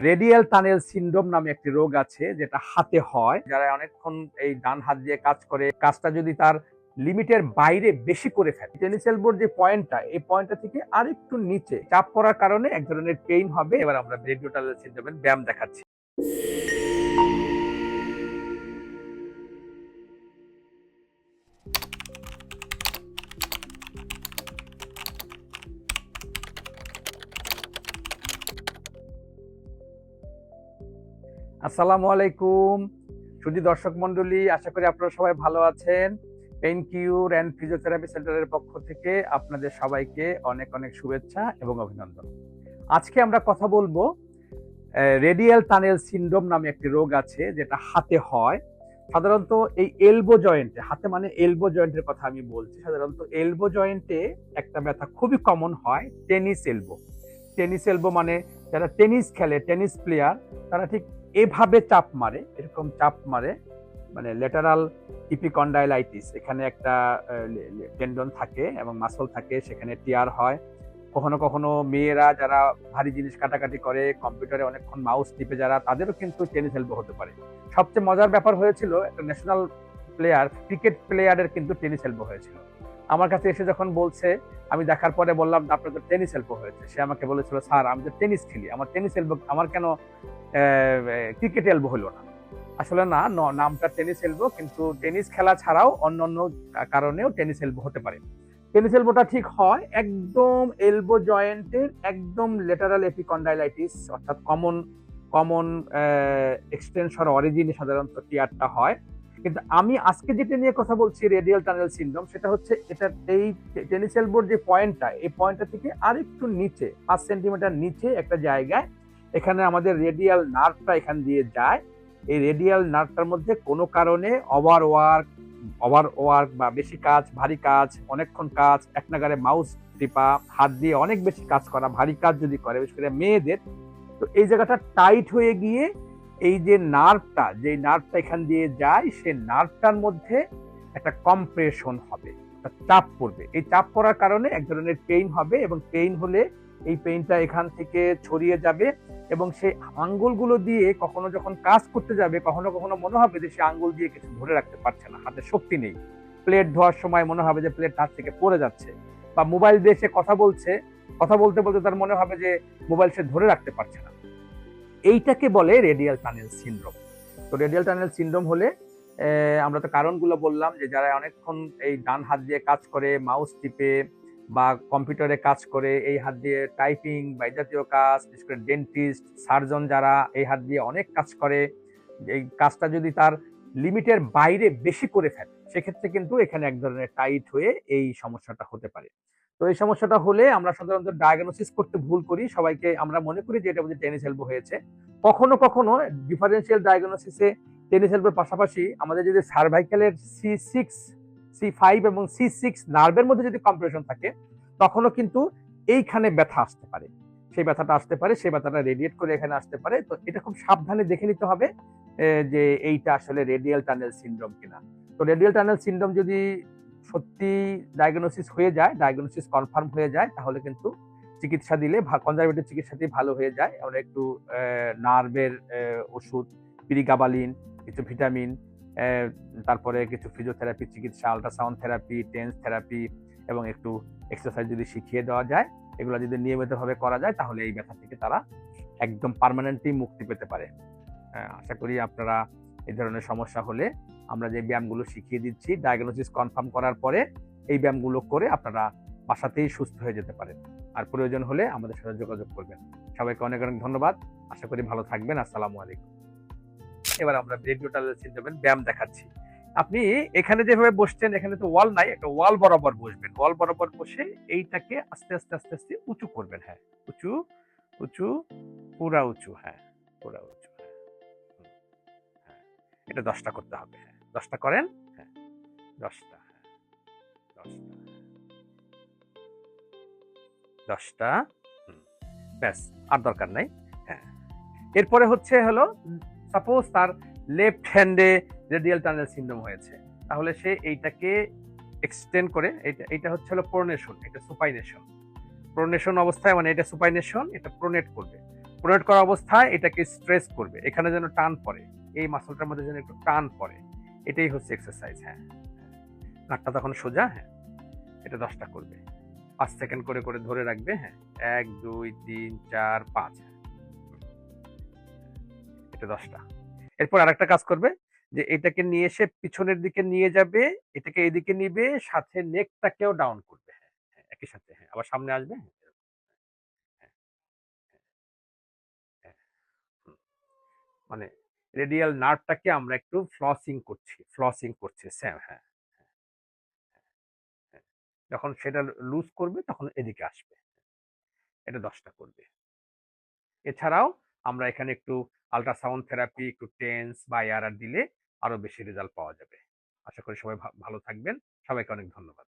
Radial tunnel syndrome নামে একটি রোগ আছে, যেটা হাতে হয়। যারা অনেকক্ষণ এই ডান হাত দিয়ে কাজ করে, কাজটা যদি তার লিমিটের বাইরে বেশি করে ফেলে, টেনিস এলবোর যে পয়েন্টটা, এই পয়েন্টটা থেকে আরেকটু নিচে, চাপ পড়ার কারণে এক ধরনের পেইন হবে। এবার আমরা রেডিও টানেল সিন্ড্রোমের ব্যায়াম দেখাচ্ছি। আসসালামু আলাইকুম। সুধী দর্শক মন্ডলী আশা করি আপনারা সবাই ভালো আছেন। পেইন কিউর অ্যান্ড ফিজিওথেরাপি সেন্টারের পক্ষ থেকে আপনাদের সবাইকে অনেক অনেক শুভেচ্ছা এবং অভিনন্দন। আজকে আমরা কথা বলব রেডিয়াল টানেল সিন্ড্রোম নামে একটি রোগ আছে, যেটা হাতে হয়। সাধারণত এই এলবো জয়েন্টে হাতে মানে এলবো জয়েন্টের কথা আমি বলছি। সাধারণত এলবো জয়েন্টে একটা ব্যথা খুবই কমন হয় টেনিস এলবো টেনিস এলবো মানে যারা টেনিস খেলে টেনিস প্লেয়ার তারা ঠিক এভাবে চাপ মারে, এরকম চাপ মারে মানে লেটারাল ইপিকন্ডাইলাইটিস, এখানে একটা টেন্ডন থাকে এবং মাসল থাকে, সেখানে টিয়ার হয়। কখনো কখনো মেয়েরা যারা ভারী জিনিস কাটাকাটি করে, কম্পিউটারে অনেকক্ষণ মাউস টিপে যারা, তাদেরও কিন্তু টেনিস এলবো হতে পারে। সবচেয়ে মজার ব্যাপার হয়েছিল, একটা ন্যাশনাল প্লেয়ার, ক্রিকেট প্লেয়ারের কিন্তু টেনিস এলবো হয়েছিল। আমার কাছে এসে যখন বলছে, আমি দেখার পরে বললাম আপনার তো টেনিস এলবো হয়েছে। সে আমাকে বলেছিল, স্যার, আমি তো টেনিস খেলি, আমার টেনিস এলবো আমার কেন ক্রিকেট এলবো হলো না? আসলে না নামটা টেনিস এলবো কিন্তু টেনিস খেলা ছাড়াও অন্য অন্য কারণেও টেনিস এলবো হতে পারে। টেনিস এলবোটা ঠিক হয় একদম এলবো জয়েন্টের একদম লেটারাল এপিকন্ডাইলাইটিস অর্থাৎ কমন কমন এক্সটেনশন অরিজিনে সাধারণত টিয়ারটা হয়। কিন্তু আমি আজকে যেটা নিয়ে কথা বলছি রেডিয়াল টানেল সিনড্রোম সেটা হচ্ছে এটা এই টেনিস এলবোর যে পয়েন্টটা এই পয়েন্টটা থেকে আরেকটু নিচে, পাঁচ সেন্টিমিটার নিচে একটা জায়গায়, এখানে আমাদের রেডিয়াল নার্ভটা এখান দিয়ে যায়। এই রেডিয়াল নার্ভটার মধ্যে কোনো কারণে ওভার ওয়ার্ক ওভার ওয়ার্ক বা বেশি কাজ, ভারী কাজ, অনেকক্ষণ কাজ, এক নাগারে মাউস টিপা, হাত দিয়ে অনেক বেশি কাজ করা, ভারী কাজ যদি করে, বিশেষ করে মেয়েদের, তো এই জায়গাটা টাইট হয়ে গিয়ে এই যে নার্ভটা যে নার্ভটা এখান দিয়ে যায় সে নার্ভটার মধ্যে একটা কম্প্রেশন হবে, একটা চাপ পড়বে। এই চাপ পড়ার কারণে এক ধরনের পেইন হবে এবং পেইন হলে এই পেইনটা এখান থেকে ছড়িয়ে যাবে এবং সেই আঙ্গুলগুলো দিয়ে কখনো যখন কাজ করতে যাবে, কখনো কখনো মনে হবে যে সে আঙ্গুল দিয়ে কিছু ধরে রাখতে পারছে না, হাতে শক্তি নেই। প্লেট ধোয়ার সময় মনে হবে যে প্লেট হাত থেকে পড়ে যাচ্ছে বা মোবাইল দিয়ে সে কথা বলছে, কথা বলতে বলতে তার মনে হবে যে মোবাইল সে ধরে রাখতে পারছে না। এইটাকে বলে রেডিয়াল টানেল সিনড্রোম তো রেডিয়াল টানেল সিনড্রোম হলে আমরা তো কারণগুলো বললাম যে যারা অনেকক্ষণ এই ডান হাত দিয়ে কাজ করে মাউস টিপে বা কম্পিউটারে কাজ করে, এই হাত দিয়ে টাইপিং বা জাতীয় কাজ, বিশেষ করে ডেন্টিস্ট সার্জন যারা এই হাত দিয়ে অনেক কাজ করে, এই কাজটা যদি তার লিমিটের বাইরে বেশি করে ফেলে, সেক্ষেত্রে কিন্তু এখানে এক ধরনের টাইট হয়ে এই সমস্যাটা হতে পারে। তো এই সমস্যাটা হলে আমরা সাধারণত ডায়াগনোসিস করতে ভুল করি। সবাইকে আমরা মনে করি যে এটা টেনিস এলবো হয়েছে। কখনো কখনো ডিফারেন্সিয়াল ডায়াগনোসিসে টেনিস এলবোর পাশাপাশি আমাদের যদি সার্ভাইকালের সি সিক্স সি ফাইভ এবং সি সিক্স নার্ভের মধ্যে যদি কম্প্রেশন থাকে, তখনও কিন্তু এইখানে ব্যথা আসতে পারে। সেই ব্যথাটা আসতে পারে, সেই ব্যথাটা রেডিয়েট করে এখানে আসতে পারে। তো এটা খুব সাবধানে দেখে নিতে হবে যে এইটা আসলে রেডিয়াল টানেল সিন্ড্রোম কিনা। তো রেডিয়াল টানেল সিন্ড্রোম যদি সত্যি ডায়াগনোসিস হয়ে যায় ডায়াগনোসিস কনফার্ম হয়ে যায়, তাহলে কিন্তু চিকিৎসা দিলে কনজারভেটিভ চিকিৎসা দিয়ে ভালো হয়ে যায়। আমরা একটু নার্ভের ওষুধ, পিরিগাবালিন, কিছু ভিটামিন তারপরে কিছু ফিজিওথেরাপি চিকিৎসা আলট্রাসাউন্ড থেরাপি টেন্স থেরাপি এবং একটু এক্সারসাইজ যদি শিখিয়ে দেওয়া যায়, এগুলো যদি নিয়মিতভাবে করা যায়, তাহলে এই ব্যথা থেকে তারা একদম পারমানেন্টলি মুক্তি পেতে পারে। আশা করি আপনারা এই ধরনের সমস্যা হলে আমরা যে ব্যায়ামগুলো শিখিয়ে দিচ্ছি ডায়াগনোসিস কনফার্ম করার পরে এই ব্যায়ামগুলো করে আপনারা বাসাতেই সুস্থ হয়ে যেতে পারেন। আর প্রয়োজন হলে আমাদের সাথে যোগাযোগ করবেন। সবাইকে অনেক অনেক ধন্যবাদ। আশা করি ভালো থাকবেন। আসসালামু আলাইকুম। এবার আমরা রেডিও টানেল সিনড্রোমের ব্যায়াম দেখাচ্ছি। আপনি এখানে যেভাবে বসছেন, এখানে তো ওয়াল নাই, একটা ওয়াল বরাবর বসবেন। ওয়াল বরাবর বসে এইটাকে আস্তে আস্তে আস্তে আস্তে উঁচু করবেন হ্যাঁ। উঁচু উঁচু, পুরা উঁচু হ্যাঁ পুরা উঁচু হ্যাঁ। হ্যাঁ। এটা দশটা করতে হবে হ্যাঁ। দশটা করেন? হ্যাঁ। দশটা হ্যাঁ। দশটা দশটা ব্যাস আর দরকার নাই হ্যাঁ। এরপরে হচ্ছে হলো সাপোজ তার লেফট হ্যান্ডে রেডিয়াল টানেল সিন্ড্রোম হয়েছে তাহলে সে এইটাকে এক্সটেন্ড করে এটা এটা হচ্ছে হলো প্রোনেশন এটা সুপাইনেশন প্রোনেশন অবস্থায় মানে এটা সুপাইনেশন এটা প্রোনেট করবে। প্রোনেট করা অবস্থায় এটাকে স্ট্রেস করবে এখানে যেন টান পড়ে এই মাসলটার মধ্যে যেন একটু টান পড়ে। এটাই হচ্ছে এক্সারসাইজ হ্যাঁ। ঘাটটা তখন সোজা হ্যাঁ। এটা দশটা করবে। পাঁচ সেকেন্ড করে করে ধরে রাখবে হ্যাঁ। এক দুই তিন চার পাঁচ হ্যাঁ। এটা দশটা। এরপর আরেকটা কাজ করবে যে এটাকে নিয়ে এসে পিছনের দিকে নিয়ে যাবে এটাকে এদিকে নিবে সাথে নেকটাকেও ডাউন করবে হ্যাঁ হ্যাঁ, একই সাথে হ্যাঁ। আবার সামনে আসবে হ্যাঁ। মানে রেডিয়াল নার্ভটাকে আমরা একটু ফ্লসিং করছি ফ্লসিং করছি, স্যাম হ্যাঁ হ্যাঁ। যখন সেটা লুজ করবে তখন এদিকে আসবে, এটা দশটা করবে। এছাড়াও আমরা এখানে একটু আল্ট্রাসাউন্ড থেরাপি একটু টেন্স বা এআরআর দিলে আরও বেশি রেজাল্ট পাওয়া যাবে। আশা করি সবাই ভালো থাকবেন। সবাইকে অনেক ধন্যবাদ।